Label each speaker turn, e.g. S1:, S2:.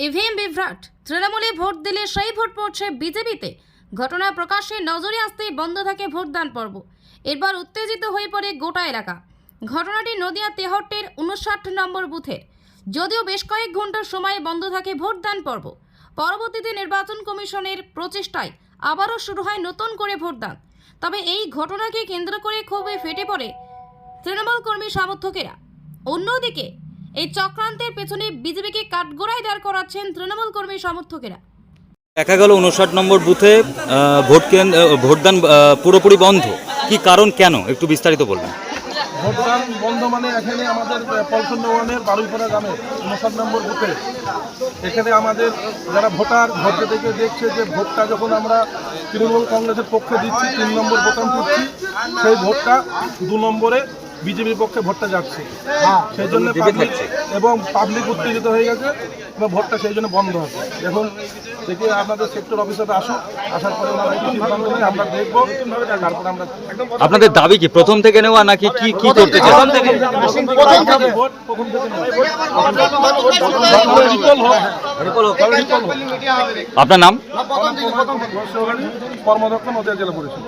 S1: EVM বিভ্রাট। তৃণমূলে vote দিলে সেই ভোট পড়ছে বিজেপিতে। ঘটনা প্রকাশ্যে নজরে আসতেই বন্ধ থাকে ভোটদান পর্ব। এরপর উত্তেজিত হয়ে পড়ে গোটা এলাকা। ঘটনাটি নদিয়া তেহট্টের উনষাট নম্বর বুথের যদিও বেশ কয়েক ঘণ্টার সময় বন্ধ থাকে ভোটদান পর্ব। পরবর্তীতে নির্বাচন কমিশনের প্রচেষ্টায় আবারও শুরু হয় নতুন করে ভোটদান। তবে এই ঘটনাকে কেন্দ্র করে ক্ষোভে ফেটে পড়ে তৃণমূল কর্মী সমর্থকেরা। অন্যদিকে এই চক্রান্তের পেছনে বিজেপিকে কাঠগোড়ায় দাঁড় করাচ্ছেন তৃণমূল কর্মী সমর্থকেরা।
S2: দেখা গেল উনষাট নম্বর বুথে ভোট কেন্দ্র ভোটদান পুরোপুরি বন্ধ। কি কারণ কেন? একটু বিস্তারিত বলবেন।
S3: ভোটদান বন্ধ মানে এখানে আমাদের পলসন ওয়ানের বারুইপাড়া গ্রামে উনষাট নম্বর বুথে। এখানে আমাদের যারা ভোটার ভোট থেকে দেখছে যে ভোটটা যখন আমরা তৃণমূল কংগ্রেসের পক্ষে দিচ্ছি তিন নম্বর বোতাম টিপছি সেই ভোটটা দু নম্বরে বিজেপির পক্ষে ভোটটা যাচ্ছে। সেই জন্য পাবলিক এবং পাবলিক উত্তেজিত হয়ে গেছে এবং ভোটটা সেই জন্য বন্ধ আছে। এখন দেখি আপনাদের সেক্টর অফিসাররা আসুক আসার পরে ওনারা কি সিদ্ধান্ত নেয় আমরা দেখব তারপরে আমরা
S2: আপনাদের দাবি কি প্রথম থেকে নেওয়া নাকি কি কি করতে চান?
S3: প্রথম থেকে ভোট প্রথম থেকে
S2: আপনার নাম?
S3: কর্মদক্ষ নদিয়া জেলা পরিষদ।